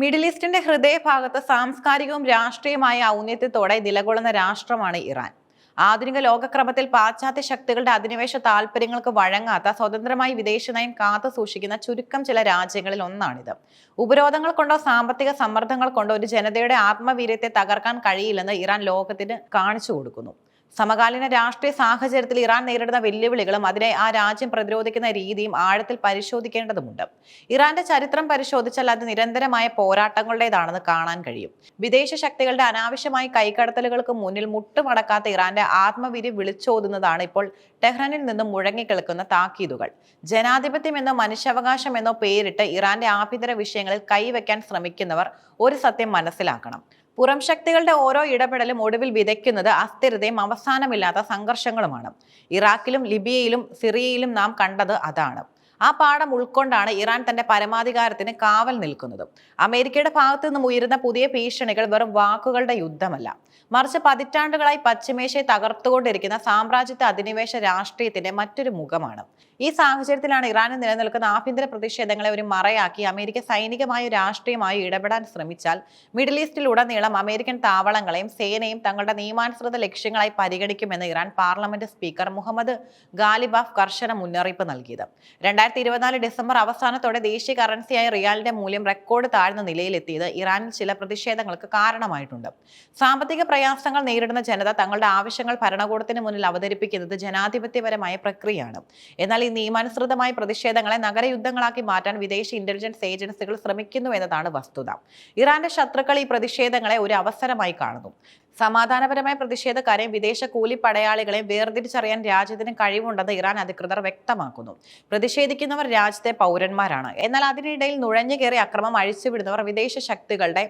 Middle ഈസ്റ്റിന്റെ ഹൃദയഭാഗത്ത് സാംസ്കാരികവും രാഷ്ട്രീയമായ ഔന്നത്യത്തോടെ നിലകൊള്ളുന്ന രാഷ്ട്രമാണ് ഇറാൻ. ആധുനിക ലോകക്രമത്തിൽ പാശ്ചാത്യ ശക്തികളുടെ അധിനിവേശ താല്പര്യങ്ങൾക്ക് വഴങ്ങാത്ത സ്വതന്ത്രമായി വിദേശ നയം കാത്തു സൂക്ഷിക്കുന്ന ചുരുക്കം ചില രാജ്യങ്ങളിൽ ഒന്നാണിത്. ഉപരോധങ്ങൾ കൊണ്ടോ സാമ്പത്തിക സമ്മർദ്ദങ്ങൾ കൊണ്ടോ ഒരു ജനതയുടെ ആത്മവീര്യത്തെ തകർക്കാൻ കഴിയില്ലെന്ന് ഇറാൻ ലോകത്തിന് കാണിച്ചു കൊടുക്കുന്നു. സമകാലീന രാഷ്ട്രീയ സാഹചര്യത്തിൽ ഇറാൻ നേരിടുന്ന വെല്ലുവിളികളും അതിനെ ആ രാജ്യം പ്രതിരോധിക്കുന്ന രീതിയും ആഴത്തിൽ പരിശോധിക്കേണ്ടതുണ്ട് ഇറാന്റെ ചരിത്രം പരിശോധിച്ചാൽ അത് നിരന്തരമായ പോരാട്ടങ്ങളുടേതാണെന്ന് കാണാൻ കഴിയും. വിദേശ ശക്തികളുടെ അനാവശ്യമായ കൈകടത്തലുകൾക്ക് മുന്നിൽ മുട്ടുമടക്കാത്ത ഇറാന്റെ ആത്മവീര്യം വിളിച്ചോതുന്നതാണ് ഇപ്പോൾ ടെഹ്റാനിൽ നിന്നും മുഴങ്ങിക്കിളക്കുന്ന താക്കീതുകൾ. ജനാധിപത്യം എന്നോ മനുഷ്യാവകാശം എന്നോ പേരിട്ട് ഇറാന്റെ ആഭ്യന്തര വിഷയങ്ങളിൽ കൈവയ്ക്കാൻ ശ്രമിക്കുന്നവർ ഒരു സത്യം മനസ്സിലാക്കണം. പുറം ശക്തികളുടെ ഓരോ ഇടപെടലും ഒടുവിൽ വിതയ്ക്കുന്നത് അസ്ഥിരതയും അവസാനമില്ലാത്ത സംഘർഷങ്ങളുമാണ്. ഇറാഖിലും ലിബിയയിലും സിറിയയിലും നാം കണ്ടത് അതാണ്. ആ പാഠം ഉൾക്കൊണ്ടാണ് ഇറാൻ തന്റെ പരമാധികാരത്തിന് കാവൽ നിൽക്കുന്നത്. അമേരിക്കയുടെ ഭാഗത്തു നിന്നും ഉയരുന്ന പുതിയ ഭീഷണികൾ വെറും വാക്കുകളുടെ യുദ്ധമല്ല. മറിച്ച് പതിറ്റാണ്ടുകളായി പശ്ചിമേഷ്യയെ തകർത്തുകൊണ്ടിരിക്കുന്ന സാമ്രാജ്യത്തെ അധിനിവേശ രാഷ്ട്രീയത്തിന്റെ മറ്റൊരു മുഖമാണ്. ഈ സാഹചര്യത്തിലാണ് ഇറാനിൽ നിലനിൽക്കുന്ന ആഭ്യന്തര പ്രതിഷേധങ്ങളെ ഒരു മറയാക്കി അമേരിക്ക സൈനികമായോ രാഷ്ട്രീയമായോ ഇടപെടാൻ ശ്രമിച്ചാൽ മിഡിൽ ഈസ്റ്റിലുടനീളം അമേരിക്കൻ താവളങ്ങളെയും സേനയും തങ്ങളുടെ നിയമാനുസൃത ലക്ഷ്യങ്ങളായി പരിഗണിക്കുമെന്ന് Iran parliament speaker Mohammad Ghalibaf കർശന മുന്നറിയിപ്പ് നൽകിയത്. രണ്ടായിരത്തി ഇരുപത്തിനാല് ഡിസംബർ അവസാനത്തോടെ ദേശീയ കറൻസിയായ റിയാലിന്റെ മൂല്യം റെക്കോർഡ് താഴ്ന്ന നിലയിലെത്തിയത് ഇറാനിൽ ചില പ്രതിഷേധങ്ങൾക്ക് കാരണമായിട്ടുണ്ട്. സാമ്പത്തിക പ്രയാസങ്ങൾ നേരിടുന്ന ജനത തങ്ങളുടെ ആവശ്യങ്ങൾ ഭരണകൂടത്തിന് മുന്നിൽ അവതരിപ്പിക്കുന്നത് ജനാധിപത്യപരമായ പ്രക്രിയയാണ്. എന്നാൽ ഈ നിയമാനുസൃതമായ പ്രതിഷേധങ്ങളെ നഗരയുദ്ധങ്ങളാക്കി മാറ്റാൻ വിദേശ ഇന്റലിജൻസ് ഏജൻസികൾ ശ്രമിക്കുന്നു എന്നതാണ് വസ്തുത. ഇറാന്റെ ശത്രുക്കൾ ഈ പ്രതിഷേധങ്ങളെ ഒരു അവസരമായി കാണുന്നു. സമാധാനപരമായ പ്രതിഷേധക്കാരെയും വിദേശ കൂലി പടയാളികളെയും വേർതിരിച്ചറിയാൻ രാജ്യത്തിന് കഴിവുണ്ടെന്ന് ഇറാൻ അധികൃതർ വ്യക്തമാക്കുന്നു. പ്രതിഷേധിക്കുന്നവർ രാജ്യത്തെ പൗരന്മാരാണ്. എന്നാൽ അതിനിടയിൽ നുഴഞ്ഞു കയറി അക്രമം അഴിച്ചുവിടുന്നവർ വിദേശ ശക്തികളുടെ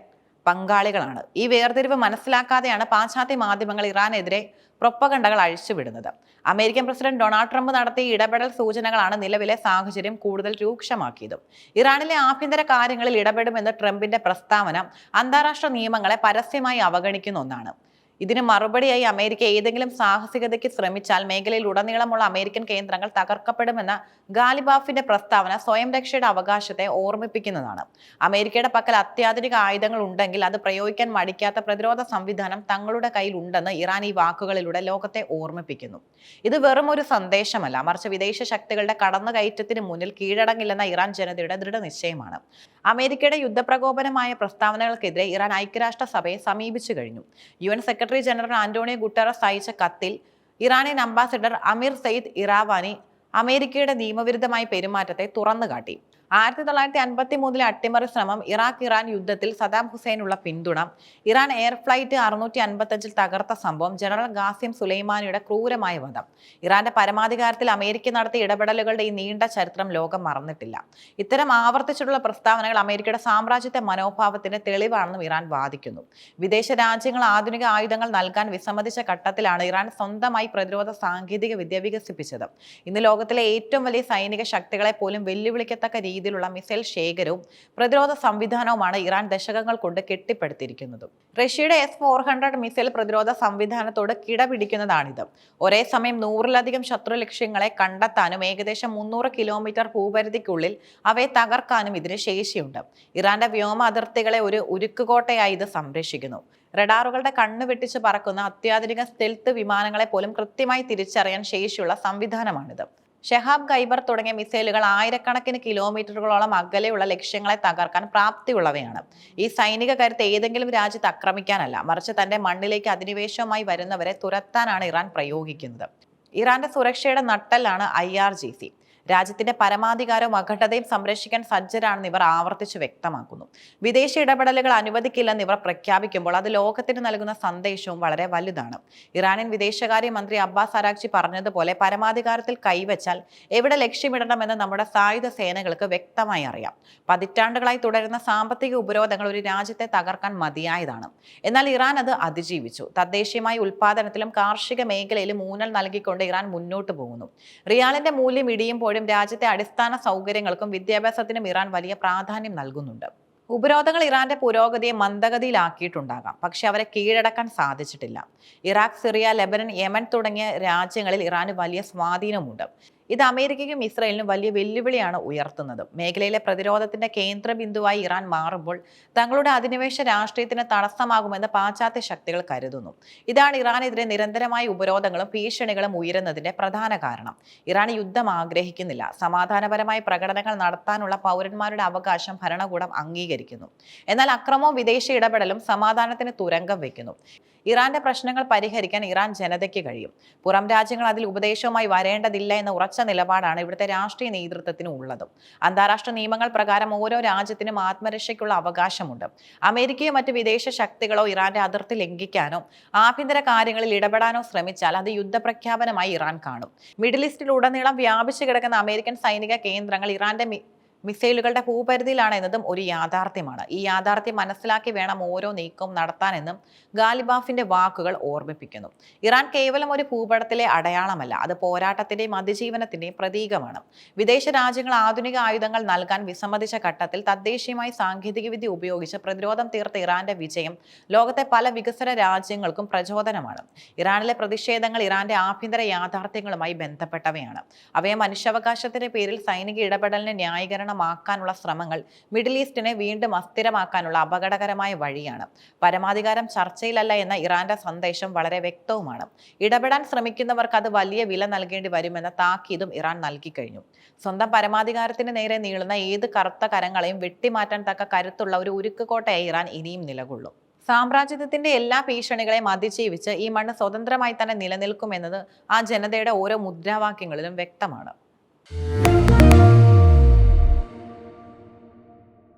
പങ്കാളികളാണ്. ഈ വേർതിരിവ് മനസ്സിലാക്കാതെയാണ് പാശ്ചാത്യ മാധ്യമങ്ങൾ ഇറാനെതിരെ പ്രൊപ്പകണ്ടകൾ അഴിച്ചുവിടുന്നത്. അമേരിക്കൻ പ്രസിഡന്റ് ഡൊണാൾഡ് ട്രംപ് നടത്തിയ ഇടപെടൽ സൂചനകളാണ് നിലവിലെ സാഹചര്യം കൂടുതൽ രൂക്ഷമാക്കിയതും. ഇറാനിലെ ആഭ്യന്തര കാര്യങ്ങളിൽ ഇടപെടുമെന്ന് ട്രംപിന്റെ പ്രസ്താവന അന്താരാഷ്ട്ര നിയമങ്ങളെ പരസ്യമായി അവഗണിക്കുന്ന ഒന്നാണ്. ഇതിന് മറുപടിയായി അമേരിക്ക ഏതെങ്കിലും സാഹസികതയ്ക്ക് ശ്രമിച്ചാൽ മേഖലയിൽ ഉടനീളമുള്ള അമേരിക്കൻ കേന്ദ്രങ്ങൾ തകർക്കപ്പെടുമെന്ന ഗാലിബാഫിന്റെ പ്രസ്താവന സ്വയം രക്ഷയുടെ അവകാശത്തെ ഓർമ്മിപ്പിക്കുന്നതാണ്. അമേരിക്കയുടെ പക്കൽ അത്യാധുനിക ആയുധങ്ങൾ ഉണ്ടെങ്കിൽ അത് പ്രയോഗിക്കാൻ മടിക്കാത്ത പ്രതിരോധ സംവിധാനം തങ്ങളുടെ കയ്യിൽ ഉണ്ടെന്ന് ഇറാൻ ഈ വാക്കുകളിലൂടെ ലോകത്തെ ഓർമ്മിപ്പിക്കുന്നു. ഇത് വെറും ഒരു സന്ദേശമല്ല. മറിച്ച് വിദേശ ശക്തികളുടെ കടന്നുകയറ്റത്തിന് മുന്നിൽ കീഴടങ്ങില്ലെന്ന ഇറാൻ ജനതയുടെ ദൃഢനിശ്ചയമാണ്. അമേരിക്കയുടെ യുദ്ധപ്രകോപനമായ പ്രസ്താവനകൾക്കെതിരെ ഇറാൻ ഐക്യരാഷ്ട്രസഭയെ സമീപിച്ചു കഴിഞ്ഞു. U N secretary general Antonio Guterres അയച്ച കത്തിൽ Iranian ambassador Amir Saeed Iravani അമേരിക്കയുടെ നിയമവിരുദ്ധമായ പെരുമാറ്റത്തെ തുറന്നുകാട്ടി. ആയിരത്തി തൊള്ളായിരത്തി അൻപത്തി മൂന്നിലെ അട്ടിമറി ശ്രമം ഇറാഖ് ഇറാൻ യുദ്ധത്തിൽ സദാം ഹുസൈനുള്ള പിന്തുണ. ഇറാൻ എയർ ഫ്ലൈറ്റ് അറുന്നൂറ്റി അൻപത്തഞ്ചിൽ തകർത്ത സംഭവം ജനറൽ ഗാസിം സുലൈമാനിയുടെ ക്രൂരമായ വധം. ഇറാന്റെ പരമാധികാരത്തിൽ അമേരിക്ക നടത്തിയ ഇടപെടലുകളുടെ ഈ നീണ്ട ചരിത്രം ലോകം മറന്നിട്ടില്ല. ഇത്തരം ആവർത്തിച്ചിട്ടുള്ള പ്രസ്താവനകൾ അമേരിക്കയുടെ സാമ്രാജ്യത്തെ മനോഭാവത്തിന്റെ തെളിവാണെന്നും ഇറാൻ വാദിക്കുന്നു. വിദേശ രാജ്യങ്ങൾ ആധുനിക ആയുധങ്ങൾ നൽകാൻ വിസമ്മതിച്ച ഘട്ടത്തിലാണ് ഇറാൻ സ്വന്തമായി പ്രതിരോധ സാങ്കേതിക വിദ്യ വികസിപ്പിച്ചത്. ഇന്ന് ലോകത്തിലെ ഏറ്റവും വലിയ സൈനിക ശക്തികളെ പോലും വെല്ലുവിളിക്കത്തക്ക രീതിയിലുള്ള മിസൈൽ ശേഖരവും പ്രതിരോധ സംവിധാനവുമാണ് ഇറാൻ ദശകങ്ങൾ കൊണ്ട് കെട്ടിപ്പടുത്തിരിക്കുന്നത്. റഷ്യയുടെ എസ് ഫോർ ഹൺഡ്രഡ് മിസൈൽ പ്രതിരോധ സംവിധാനത്തോട് കിടപിടിക്കുന്നതാണിത്. ഒരേ സമയം നൂറിലധികം ശത്രു ലക്ഷ്യങ്ങളെ കണ്ടെത്താനും ഏകദേശം മുന്നൂറ് കിലോമീറ്റർ ഭൂപരിധിക്കുള്ളിൽ അവയെ തകർക്കാനും ഇതിന് ശേഷിയുണ്ട്. ഇറാന്റെ വ്യോമ അതിർത്തികളെ ഒരു ഉരുക്കുകോട്ടയായി ഇത് സംരക്ഷിക്കുന്നു. റഡാറുകളുടെ കണ്ണ് വെട്ടിച്ച് പറക്കുന്ന അത്യാധുനിക സ്റ്റെൽത്ത് വിമാനങ്ങളെ പോലും കൃത്യമായി തിരിച്ചറിയാൻ ശേഷിയുള്ള സംവിധാനമാണിത്. ഷെഹാബ് ഖൈബർ തുടങ്ങിയ മിസൈലുകൾ ആയിരക്കണക്കിന് കിലോമീറ്ററുകളോളം അകലെയുള്ള ലക്ഷ്യങ്ങളെ തകർക്കാൻ പ്രാപ്തിയുള്ളവയാണ്. ഈ സൈനിക കരുത്ത് ഏതെങ്കിലും രാജ്യത്ത് ആക്രമിക്കാനല്ല മറിച്ച് തന്റെ മണ്ണിലേക്ക് അധിനിവേശവുമായി വരുന്നവരെ തുരത്താനാണ് ഇറാൻ പ്രയോഗിക്കുന്നത്. ഇറാന്റെ സുരക്ഷയുടെ നട്ടലാണ് ഐ ആർ ജി സി. രാജ്യത്തിന്റെ പരമാധികാരവും അഖണ്ഡതയും സംരക്ഷിക്കാൻ സജ്ജരാണെന്ന് ഇവർ ആവർത്തിച്ച് വ്യക്തമാക്കുന്നു. വിദേശ ഇടപെടലുകൾ അനുവദിക്കില്ലെന്ന് ഇവർ പ്രഖ്യാപിക്കുമ്പോൾ അത് ലോകത്തിന് നൽകുന്ന സന്ദേശവും വളരെ വലുതാണ്. ഇറാനിയൻ വിദേശകാര്യ മന്ത്രി അബ്ബാസ് അരാക്ചി പറഞ്ഞതുപോലെ പരമാധികാരത്തിൽ കൈവച്ചാൽ എവിടെ ലക്ഷ്യമിടണമെന്ന് നമ്മുടെ സായുധ സേനകൾക്ക് വ്യക്തമായി അറിയാം. പതിറ്റാണ്ടുകളായി തുടരുന്ന സാമ്പത്തിക ഉപരോധങ്ങൾ ഒരു രാജ്യത്തെ തകർക്കാൻ മതിയായതാണ്. എന്നാൽ ഇറാൻ അത് അതിജീവിച്ചു. തദ്ദേശീയമായ ഉൽപാദനത്തിലും കാർഷിക മേഖലയിലും ഊന്നൽ നൽകിക്കൊണ്ട് ഇറാൻ മുന്നോട്ട് പോകുന്നു. റിയാലിന്റെ മൂല്യം ഇടിയുമ്പോഴും രാജ്യത്തെ അടിസ്ഥാന സൗകര്യങ്ങൾക്കും വിദ്യാഭ്യാസത്തിനും ഇറാൻ വലിയ പ്രാധാന്യം നൽകുന്നുണ്ട്. ഉപരോധങ്ങൾ ഇറാന്റെ പുരോഗതിയെ മന്ദഗതിയിലാക്കിയിട്ടുണ്ടാകാം. പക്ഷെ അവരെ കീഴടക്കാൻ സാധിച്ചിട്ടില്ല. ഇറാഖ് സിറിയ ലെബനൻ യമൻ തുടങ്ങിയ രാജ്യങ്ങളിൽ ഇറാന് വലിയ സ്വാധീനമുണ്ട്. ഇത് അമേരിക്കയ്ക്കും ഇസ്രയേലിനും വലിയ വെല്ലുവിളിയാണ് ഉയർത്തുന്നത്. മേഖലയിലെ പ്രതിരോധത്തിന്റെ കേന്ദ്ര ബിന്ദുവായി ഇറാൻ മാറുമ്പോൾ തങ്ങളുടെ അധിനിവേശ രാഷ്ട്രീയത്തിന് തടസ്സമാകുമെന്ന് പാശ്ചാത്യ ശക്തികൾ കരുതുന്നു. ഇതാണ് ഇറാനെതിരെ നിരന്തരമായ ഉപരോധങ്ങളും ഭീഷണികളും ഉയരുന്നതിന്റെ പ്രധാന കാരണം. ഇറാൻ യുദ്ധം ആഗ്രഹിക്കുന്നില്ല. സമാധാനപരമായ പ്രകടനങ്ങൾ നടത്താനുള്ള പൗരന്മാരുടെ അവകാശം ഭരണകൂടം അംഗീകരിക്കുന്നു. എന്നാൽ അക്രമവും വിദേശ ഇടപെടലും സമാധാനത്തിന് തുരങ്കം വെക്കുന്നു ഇറാന്റെ പ്രശ്നങ്ങൾ പരിഹരിക്കാൻ ഇറാൻ ജനതയ്ക്ക് കഴിയും. പുറം രാജ്യങ്ങൾ അതിൽ ഉപദേശവുമായി വരേണ്ടതില്ല എന്ന ഉറച്ച നിലപാടാണ് ഇവിടുത്തെ രാഷ്ട്രീയ നേതൃത്വത്തിനും ഉള്ളതും. അന്താരാഷ്ട്ര നിയമങ്ങൾ പ്രകാരം ഓരോ രാജ്യത്തിനും ആത്മരക്ഷയ്ക്കുള്ള അവകാശമുണ്ട്. അമേരിക്കയോ മറ്റ് വിദേശ ശക്തികളോ ഇറാന്റെ അതിർത്തി ലംഘിക്കാനോ ആഭ്യന്തര കാര്യങ്ങളിൽ ഇടപെടാനോ ശ്രമിച്ചാൽ അത് യുദ്ധപ്രഖ്യാപനമായി ഇറാൻ കാണും. മിഡിൽ ഈസ്റ്റിലുടനീളം വ്യാപിച്ചു കിടക്കുന്ന അമേരിക്കൻ സൈനിക കേന്ദ്രങ്ങൾ ഇറാന്റെ മിസൈലുകളുടെ ഭൂപരിധിയിലാണ് എന്നതും ഒരു യാഥാർത്ഥ്യമാണ്. ഈ യാഥാർത്ഥ്യം മനസ്സിലാക്കി വേണം ഓരോ നീക്കവും നടത്താനെന്നും ഗാലിബാഫിന്റെ വാക്കുകൾ ഓർമ്മിപ്പിക്കുന്നു. ഇറാൻ കേവലം ഒരു ഭൂപടത്തിലെ അടയാളമല്ല അത് പോരാട്ടത്തിന്റെയും അതിജീവനത്തിന്റെയും പ്രതീകമാണ്. വിദേശ രാജ്യങ്ങൾ ആധുനിക ആയുധങ്ങൾ നൽകാൻ വിസമ്മതിച്ച ഘട്ടത്തിൽ തദ്ദേശീയമായി സാങ്കേതികവിദ്യ ഉപയോഗിച്ച് പ്രതിരോധം തീർത്ത ഇറാന്റെ വിജയം ലോകത്തെ പല വികസന രാജ്യങ്ങൾക്കും പ്രചോദനമാണ്. ഇറാനിലെ പ്രതിഷേധങ്ങൾ ഇറാന്റെ ആഭ്യന്തര യാഥാർത്ഥ്യങ്ങളുമായി ബന്ധപ്പെട്ടവയാണ്. അവയെ മനുഷ്യാവകാശത്തിന്റെ പേരിൽ സൈനിക ഇടപെടലിന് ന്യായീകരണമാക്കാനുള്ള ശ്രമങ്ങൾ മിഡിൽ ഈസ്റ്റിനെ വീണ്ടും അസ്ഥിരമാക്കാനുള്ള അപകടകരമായ വഴിയാണ്. പരമാധികാരം ചർച്ചയിലല്ല എന്ന ഇറാന്റെ സന്ദേശം വളരെ വ്യക്തവുമാണ്. ഇടപെടാൻ ശ്രമിക്കുന്നവർക്ക് അത് വലിയ വില നൽകേണ്ടി വരുമെന്ന താക്കീതും ഇറാൻ നൽകി കഴിഞ്ഞു. സ്വന്തം പരമാധികാരത്തിന് നേരെ നീളുന്ന ഏത് കറുത്ത കരങ്ങളെയും വെട്ടിമാറ്റാൻ തക്ക കരുത്തുള്ള ഒരു ഉരുക്കുകോട്ടയായി ഇറാൻ ഇനിയും നിലകൊള്ളും. സാമ്രാജ്യത്വത്തിന്റെ എല്ലാ ഭീഷണികളെയും അതിജീവിച്ച് ഈ മണ്ണ് സ്വതന്ത്രമായി തന്നെ നിലനിൽക്കുമെന്നത് ആ ജനതയുടെ ഓരോ മുദ്രാവാക്യങ്ങളിലും വ്യക്തമാണ്.